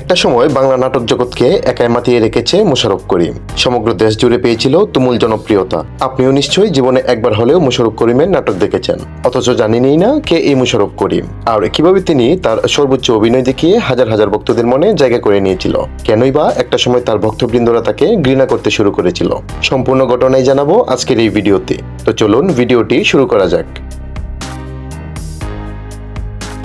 একটা সময় বাংলা নাটক জগৎকে একাই মাতিয়ে রেখেছে মোশারফ করিম। সমগ্র দেশ জুড়ে পেয়েছিল তুমুল জনপ্রিয়তা। আপনিও নিশ্চয়ই জীবনে একবার হলেও মোশাররফ করিমের নাটক দেখেছেন। অথচ জানেনই না কে এই মোশাররফ করিম। আর কীভাবে তিনি তার সর্বোচ্চ অভিনয় দেখিয়ে হাজার হাজার ভক্তদের মনে জায়গা করে নিয়েছিল। কেনই বা একটা সময় তার ভক্তবৃন্দরা তাকে ঘৃণা করতে শুরু করেছিল। সম্পূর্ণ ঘটনাই জানাব আজকের এই ভিডিওতে। তো চলুন ভিডিওটি শুরু করা যাক।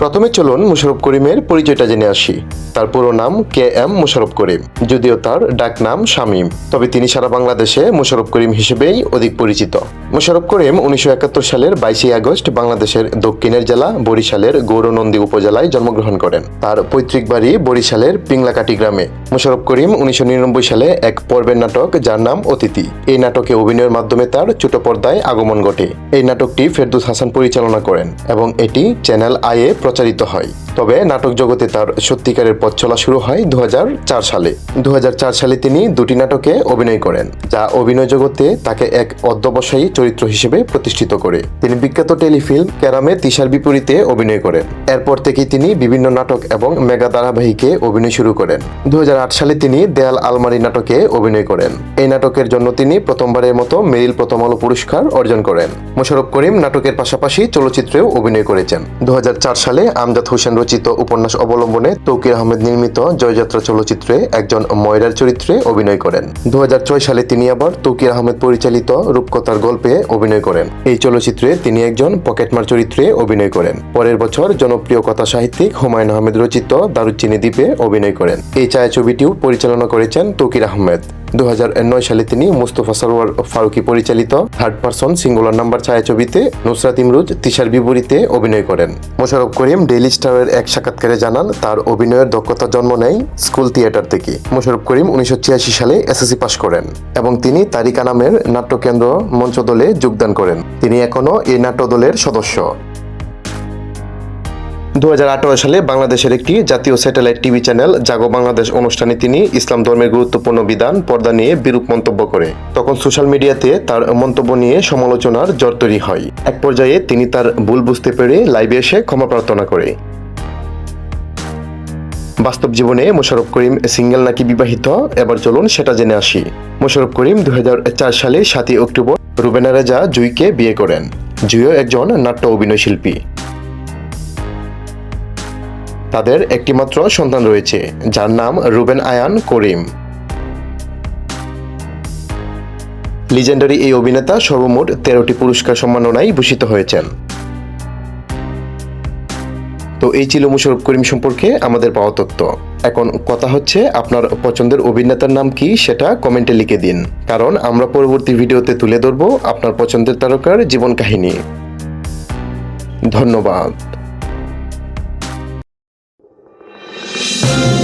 প্রথমে চলুন মুশারফ করিমের পরিচয়টা জেনে আসি। তার পুরো নাম কে এম মুশারফ করিম, যদিও তার ডাক নাম শামীম। তবে তিনি সারা বাংলাদেশে মুশারফ করিম হিসেবেই অধিক পরিচিত। মুশারফ করিম উনিশশো একাত্তর সালের বাইশে আগস্ট বাংলাদেশের দক্ষিণের জেলা বরিশালের গৌরনন্দী উপজেলায় জন্মগ্রহণ করেন। তার পৈতৃক বাড়ি বরিশালের পিংলাকাটি গ্রামে। মুশারফ করিম উনিশশো নিরানব্বই সালে এক পর্বের নাটক যার নাম অতিথি। এই নাটকে অভিনয়ের মাধ্যমে তার ছোট পর্দায় আগমন ঘটে। এই নাটকটি ফেরদুস হাসান পরিচালনা করেন এবং এটি চ্যানেল আইয়ে প্রচারিত হয়। তবে নাটক জগতে তার সত্যিকারের পথ চলা শুরু হয় দু হাজার চার সালে। দু হাজার চার সালে তিনি দুটি নাটকে অভিনয় করেন, যা অভিনয় জগতে তাকে এক অধ্যবসায়ী চরিত্র হিসেবে প্রতিষ্ঠিত করে। তিনি বিখ্যাত টেলিফিল্ম ক্যারামে তিশার বিপরীতে অভিনয় করেন। এরপর থেকে তিনি বিভিন্ন নাটক এবং মেগা ধারাবাহিকে অভিনয় শুরু করেন। দু হাজার আট সালে তিনি দেয়াল আলমারি নাটকে অভিনয় করেন। এই নাটকের জন্য তিনি প্রথমবারের মতো মেরিল প্রথম আলো পুরস্কার অর্জন করেন। মোশারফ করিম নাটকের পাশাপাশি চলচ্চিত্রেও অভিনয় করেছেন। দু হাজার চার সালে আমজাদ হোসেন রচিত উপন্যাস অবলম্বনে তৌকির আহমেদ নির্মিত জয়যাত্রা চলচ্চিত্রে একজন ময়রার চরিত্রে অভিনয় করেন। দু সালে তিনি আবার তৌকির আহমেদ পরিচালিত রূপকথার গল্পে অভিনয় করেন। এই চলচ্চিত্রে তিনি একজন পকেটমার চরিত্রে অভিনয় করেন। পরের বছর জনপ্রিয় কথা সাহিত্যিক হুমায়ুন আহমেদ রচিত দারুচিনি দ্বীপে অভিনয় করেন। এই ছায়াছবিটিও পরিচালনা করেছেন তৌকির আহমেদ। দু হাজার নয় সালে তিনি মুস্তফা সরোয়ার ফারুকি পরিচালিত থার্ড পার্সন সিঙ্গুলার নাম্বার ছায়াছবিতে নুসরাত ইমরুজ তিশার বিপরীতে অভিনয় করেন। মোশারফ করিম, ডেইলি স্টারের এক সাক্ষাৎকারে জানান, তার অভিনয়ের দক্ষতা জন্ম নেয় স্কুল থিয়েটার থেকে। মোশারফ করিম উনিশশো ছিয়াশি সালে এসএসসি পাশ করেন এবং তিনি তারিকা নামের নাট্যকেন্দ্র মঞ্চ দলে যোগদান করেন। তিনি এখনও এই নাট্য দলের সদস্য। দু হাজার আঠারো সালে বাংলাদেশের একটি জাতীয় satellite TV channel Jago Bangladesh অনুষ্ঠানে তিনি ইসলাম ধর্মের গুরুত্বপূর্ণ বিধান, পর্দা নিয়ে বিরূপ মন্তব্য করে। তখন সোশ্যাল মিডিয়াতে তার মন্তব্য নিয়ে সমালোচনার জ্বর তৈরি হয়। এক পর্যায়ে তিনি তার ভুল বুঝতে পেরে লাইভে এসে ক্ষমা প্রার্থনা করে। বাস্তব জীবনে মোশারফ করিম সিঙ্গেল নাকি বিবাহিত? এবার চলুন সেটা জেনে আসি। মোশারফ করিম দু হাজার চার সালে সাতই অক্টোবর রুবেনা রেজা জুইকে বিয়ে করেন। জুইও একজন নাট্য অভিনয় শিল্পী তাদের একটিমাত্র সন্তান রয়েছে, যার নাম রুবেন আয়ান করিম। লিজেন্ডারি এই অভিনেতা সর্বমোট তেরোটি পুরস্কার সম্মাননায় ভূষিত হয়েছেন। তো এই ছিল মুশারফ করিম সম্পর্কে আমাদের পাওয়া তথ্য। এখন কথা হচ্ছে আপনার পছন্দের অভিনেতার নাম কি সেটা কমেন্টে লিখে দিন। কারণ আমরা পরবর্তী ভিডিওতে তুলে ধরব আপনার পছন্দের তারকার জীবন কাহিনী। ধন্যবাদ। you.